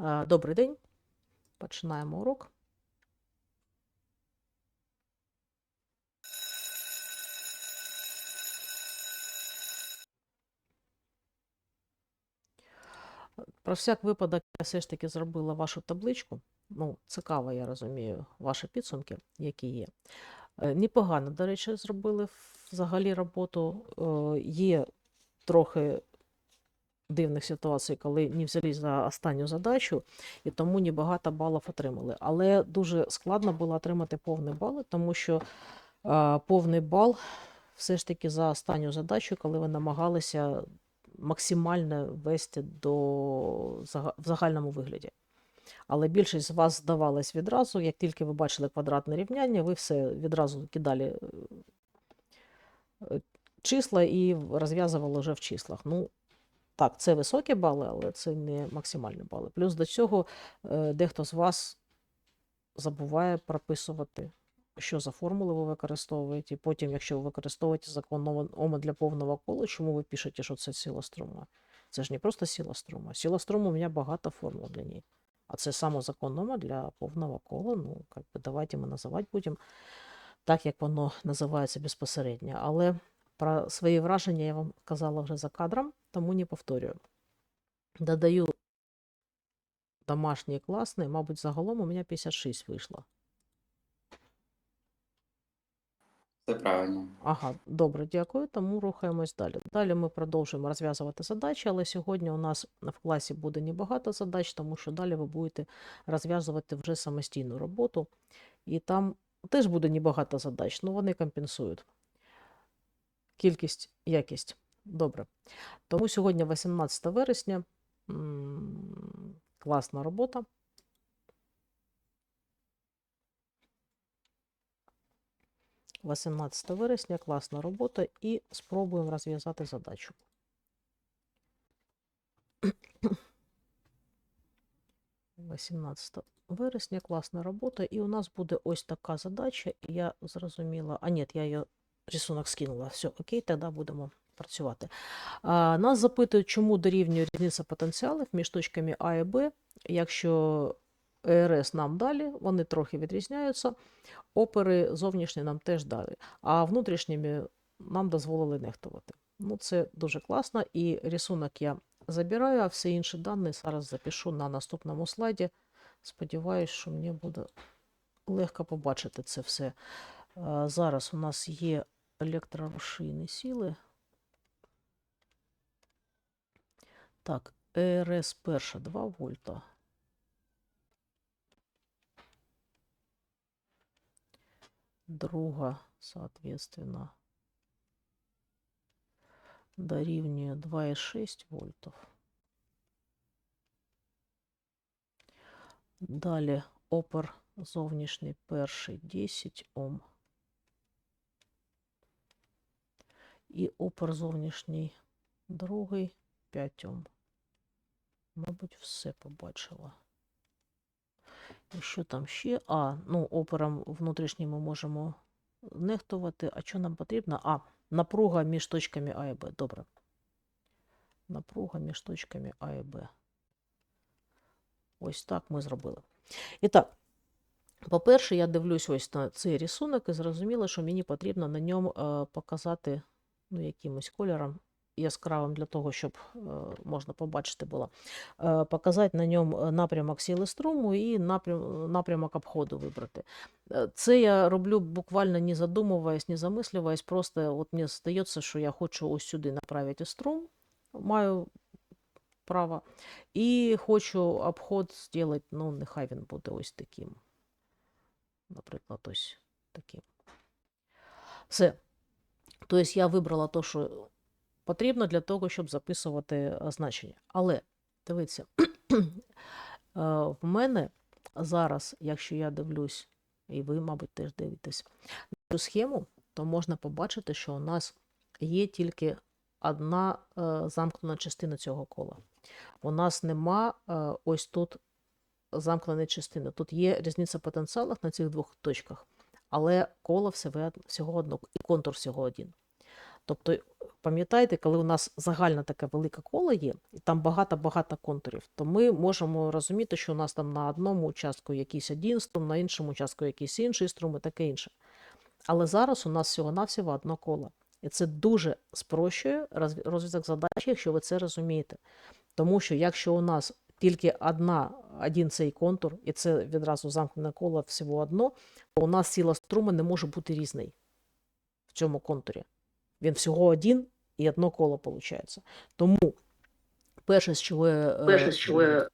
Е, Добрий день. Починаємо урок. Про всяк випадок я все ж таки зробила вашу табличку. Ну, цікаво, я розумію, ваші підсумки, які є. Е, Непогано, до речі, зробили взагалі роботу. Е, Є трохи дивних ситуацій, коли не взяли за останню задачу, і тому небагато балів отримали. Але дуже складно було отримати повний бал, тому що е, повний бал все ж таки за останню задачу, коли ви намагалися максимально вести до в загальному вигляді. Але більшість з вас здавалась відразу, як тільки ви бачили квадратне рівняння, ви все відразу кидали е, числа і розв'язували вже в числах. Ну, так, це високі бали, але це не максимальні бали. Плюс до цього е, дехто з вас забуває прописувати, що за формули ви використовуєте. Потім, якщо ви використовуєте закон Ома- для повного кола, чому ви пишете, що це сила струма? Це ж не просто сила струма. Сила струму у мене багато формул для ній. А це саме закон Ома для повного кола. Ну, как би, давайте ми називати будемо так, як воно називається безпосередньо. Але про свої враження я вам казала вже за кадром, тому не повторюю. Додаю домашній класний, мабуть, загалом у мене 56 вийшло. Все правильно. Ага, добре, дякую. Тому рухаємось далі. Далі ми продовжуємо розв'язувати задачі, але сьогодні у нас в класі буде небагато задач, тому що далі ви будете розв'язувати вже самостійну роботу. І там теж буде небагато задач, але вони компенсують. Кількість, якість. Добре. Тому сьогодні 18 вересня. Класна робота. – 18 вересня, класна робота, і спробуємо розв'язати задачу. – 18 вересня, класна робота, і у нас буде ось така задача, я зрозуміла, а ні, я її рисунок скинула, все, окей, тоді будемо працювати. Нас запитують, чому дорівнює різниця потенціалів між точками А і Б, якщо ЕРС нам далі, вони трохи відрізняються, опери зовнішні нам теж дали, а внутрішніми нам дозволили нехтувати. Ну, це дуже класно, і рисунок я забираю, а всі інші дані зараз запишу на наступному слайді. Сподіваюсь, що мені буде легко побачити це все. Зараз у нас є електрорушійні сили. Так, РС перша 2 вольта. Друга, соответственно, дорівнює 2,6 вольтів. Далі опер зовнішній перший 10 Ом. І опер зовнішній другий 5 Ом. Мабуть, все побачила. І що там ще? А, ну, операм внутрішнім ми можемо нехтувати. А що нам потрібно? А, напруга між точками А і Б. Добре. Напруга між точками А і Б. Ось так ми зробили. І так, по-перше, я дивлюсь ось на цей рисунок і зрозуміла, що мені потрібно на ньому е, показати ну, якимось кольором яскравим для того, щоб е, можна побачити було. Е, показати на ньому е, напрямок сили струму і напрям, напрямок обходу вибрати. Це я роблю буквально не задумуваясь, не замислюваясь, просто от мені здається, що я хочу ось сюди направити струм, маю право, і хочу обход зробити, ну, нехай він буде ось таким. Наприклад, ось таким. Все. Тобто я вибрала те, що потрібно для того, щоб записувати е, значення. Але дивіться, е, в мене зараз, якщо я дивлюсь, і ви, мабуть, теж дивитесь цю схему, то можна побачити, що у нас є тільки одна е, замкнена частина цього кола. У нас нема ось тут замкненої частини. Тут є різниця потенціалах на цих двох точках, але коло всього одно, і контур всього один. Тобто, пам'ятаєте, коли у нас загальне таке велике коло є, і там багато-багато контурів, то ми можемо розуміти, що у нас там на одному участку якийсь один струм, на іншому участку якийсь інший струм і таке інше. Але зараз у нас всього-навсього одно коло. І це дуже спрощує роз- розв'язок задачі, якщо ви це розумієте. Тому що якщо у нас тільки одна, один цей контур, і це відразу замкнене коло всього одно, то у нас сила струму не може бути різний в цьому контурі. Він всього один і одно коло виходить. Тому перше, з чого я, е, Перше, з чого я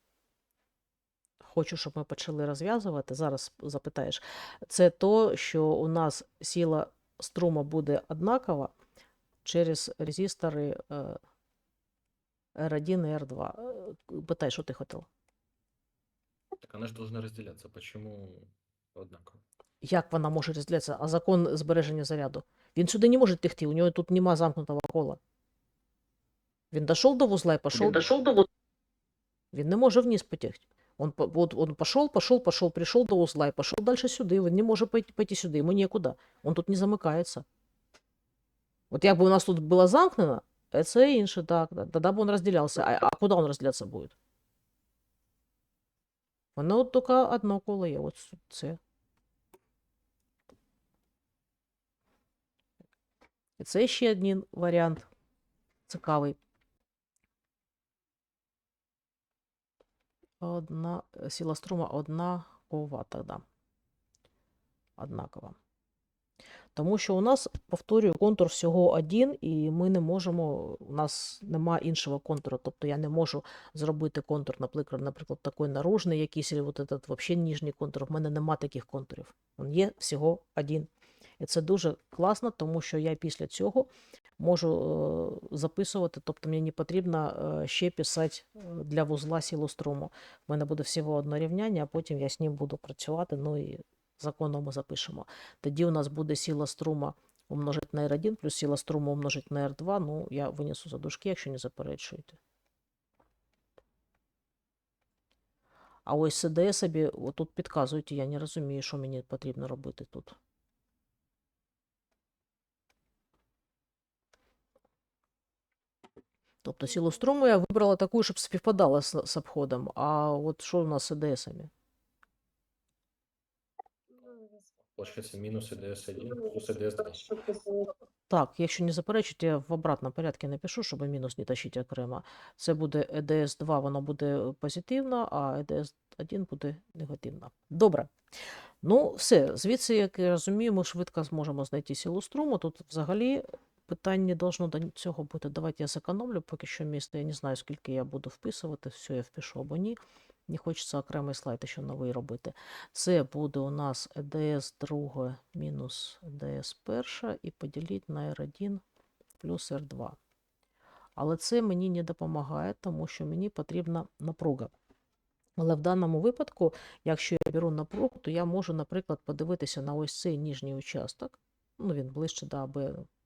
хочу, щоб ми почали розв'язувати, зараз запитаєш, це то, що у нас сила струму буде однакова через резистори е, R1 і R2. Е, Питай, що ти хотів? Так она же должна разделяться. Почему однаково? Як вона може розділятися? А закон збереження заряду? Він сюди не може тягти, у нього тут нема замкнутого кола. Він дійшов до вузла і пішов. Він дошел до вот Він не може вниз потягти. Он, по- вот, он пошел, пошел, пошел, пришел до узла и пошел дальше сюди. Він не може пойти, пойти сюди, йому нікуди. Он тут не замикається. От якби у нас тут було замкнено, е, це інше, так. да, Тоді б він розділявся. А, а куди він розділятися буде? Воно от тільки одно коло є. От це. І це ще один варіант цікавий. Одна сила струма однакова тоді. Однакова. Тому що у нас, повторюю, контур всього один, і ми не можемо, у нас нема іншого контуру. Тобто я не можу зробити контур, наприклад, наприклад, такий наружний якийсь, от вообще нижній контур. В мене нема таких контурів. Він є всього один. І це дуже класно, тому що я після цього можу е, записувати, тобто мені не потрібно е, ще писати е, для вузла силу струму. У мене буде всього одне рівняння, а потім я з ним буду працювати, ну і законом ми запишемо. Тоді у нас буде сила струма умножити на R1 плюс сила струму умножити на R2. Ну, я винесу за дужки, якщо не заперечуєте. А ось СДС собі тут підказують, я не розумію, що мені потрібно робити тут. Тобто силу струму я вибрала таку, щоб співпадала з, з обходом. А от що у нас з ЕДСами? Получается минус EDS1 плюс EDS2. Так, якщо не заперечуєте, я в обратному порядку напишу, щоб мінус не тащити окремо. Це буде EDS 2, воно буде позитивно, а EDS 1 буде негативно. Добре. Ну, все. Звідси, як я розумію, ми швидко зможемо знайти силу струму. Тут взагалі питань не должно до цього бути. Давайте я зекономлю поки що місце. Я не знаю, скільки я буду вписувати. Все, я впишу або ні. Не хочеться окремий слайд ще новий робити. Це буде у нас EDS 2 мінус EDS 1 і поділити на R1 плюс R2. Але це мені не допомагає, тому що мені потрібна напруга. Але в даному випадку, якщо я беру напругу, то я можу, наприклад, подивитися на ось цей нижній участок. Ну, він ближче до АБ,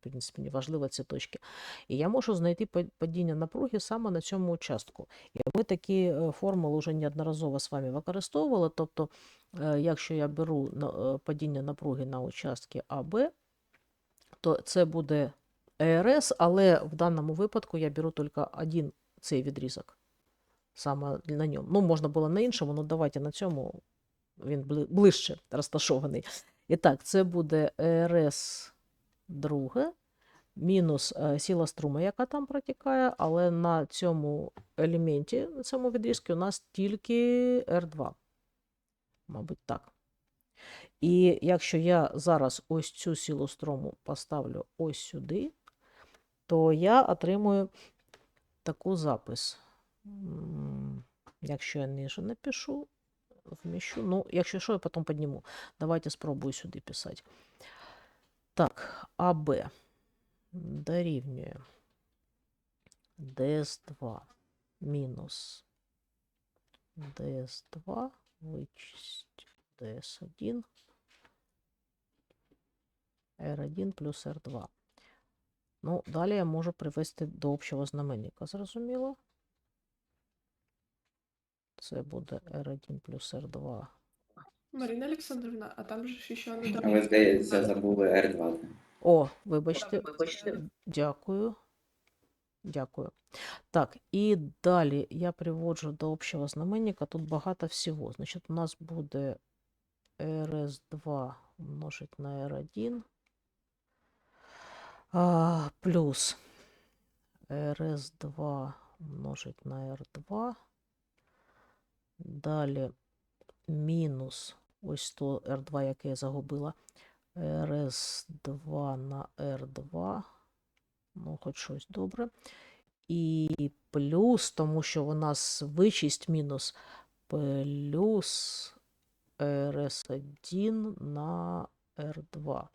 в принципі, важливо ці точки. І я можу знайти падіння напруги саме на цьому участку. І ми такі е, формули вже неодноразово з вами використовували. Тобто, е, якщо я беру е, падіння напруги на участки АБ, то це буде ЕРС, але в даному випадку я беру тільки один цей відрізок. Саме на ньому. Ну, можна було на іншому, ну давайте на цьому він ближче розташований. І так, це буде ЕРС друге мінус е, сила струму, яка там протікає, але на цьому елементі, на цьому відрізку у нас тільки R2. Мабуть, так. І якщо я зараз ось цю силу струму поставлю ось сюди, то я отримую таку запис. Якщо я ниже напишу, вміщу. Ну, якщо що, я потім підніму. Давайте спробую сюди писати. Так, АБ дорівнює ds2 мінус ds2 вичесть ds1 r1 плюс r2. Ну, далі я можу привести до общого знаменника, зрозуміло? Це буде r1 плюс r2 Марина Александровна, а там же ж еще А надо... ви, здається, забули R2. О, вибачте. Дякую. Дякую. Так, і далі я приводжу до общого знаменника. Тут багато всього. Значить, у нас буде RS2 умножить на R1 а, плюс RS2 умножить на R2. Далі мінус ось то R2, яке я загубила. RS2 на R2. Ну, хоч щось добре. І плюс, тому що у нас вичість мінус плюс RS1 на R2.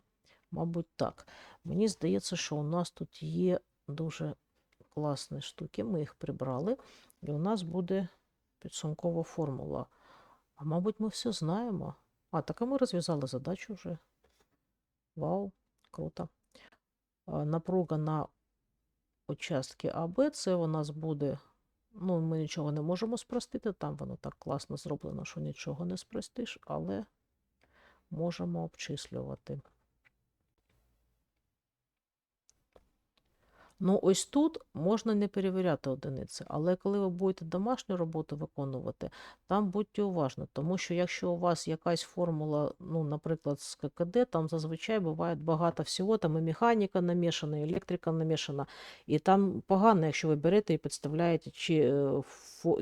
Мабуть, так. Мені здається, що у нас тут є дуже класні штуки. Ми їх прибрали, і у нас буде підсумкова формула. А мабуть, ми все знаємо. А, так і ми розв'язали задачу вже. Вау, круто. Напруга на участки АБ, це у нас буде. Ну, ми нічого не можемо спростити, там воно так класно зроблено, що нічого не спростиш, але можемо обчислювати. Ну, ось тут можна не перевіряти одиниці, але коли ви будете домашню роботу виконувати, там будьте уважні, тому що якщо у вас якась формула, ну, наприклад, з ККД, там зазвичай буває багато всього, там і механіка намішана, і електрика намішана, і там погано, якщо ви берете і підставляєте чи, е,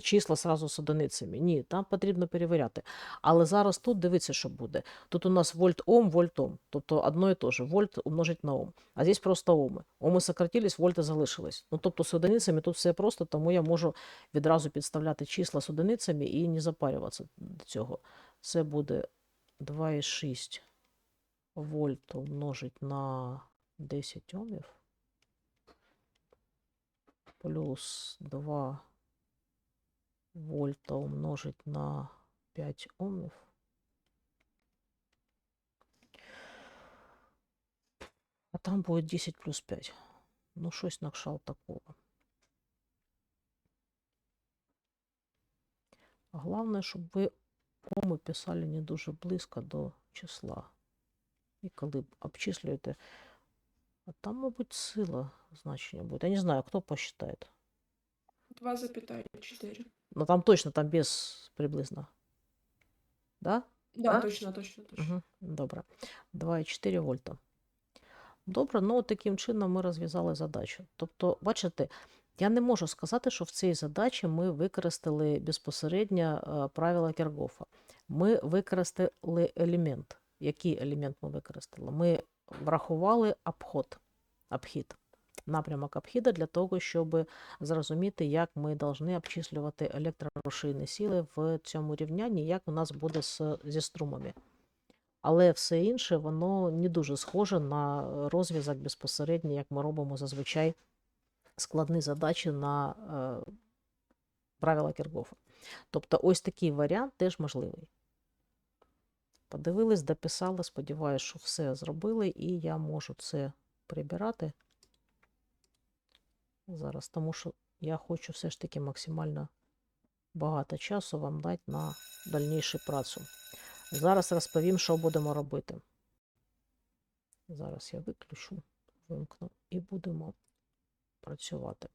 числа сразу з одиницями. Ні, там потрібно перевіряти. Але зараз тут дивіться, що буде. Тут у нас вольт ом, вольт ом, тобто одно і те же, вольт умножить на ом. А здесь просто оми. Оми сократились, вольти залишились. Ну, тобто з одиницями тут все просто, тому я можу відразу підставляти числа з одиницями і не запарюватися до цього. Це буде 2,6 вольт умножить на 10 омів плюс 2 вольта умножить на 5 омів. А там будет 10 плюс 5. Ну, щось на кшталт такого. А Головне, щоб ви оми писали не дуже близько до числа. І коли обчислюєте, а там, мабуть, сила значення буде. Я не знаю, хто посчитає. 2,4. Ну там точно, там без приблизно. Да? Да, А? точно, точно, точно. Угу, добре. 2,4 вольта. Добре, ну таким чином ми розв'язали задачу. Тобто, бачите, я не можу сказати, що в цій задачі ми використали безпосередньо е, правила Кергофа. Ми використали елемент. Який елемент ми використали? Ми врахували обход, обхід, напрямок обхіда для того, щоб зрозуміти, як ми повинні обчислювати електророшийні сили в цьому рівнянні, як у нас буде зі струмами. Але все інше, воно не дуже схоже на розв'язок безпосередньо, як ми робимо зазвичай складні задачі на е, правила Кергофа. Тобто ось такий варіант теж можливий. Подивились, дописали, сподіваюся, що все зробили, і я можу це прибирати зараз, тому що я хочу все ж таки максимально багато часу вам дати на дальнішу працю. Зараз розповім, що будемо робити. Зараз я виключу, вимкну і будемо працювати.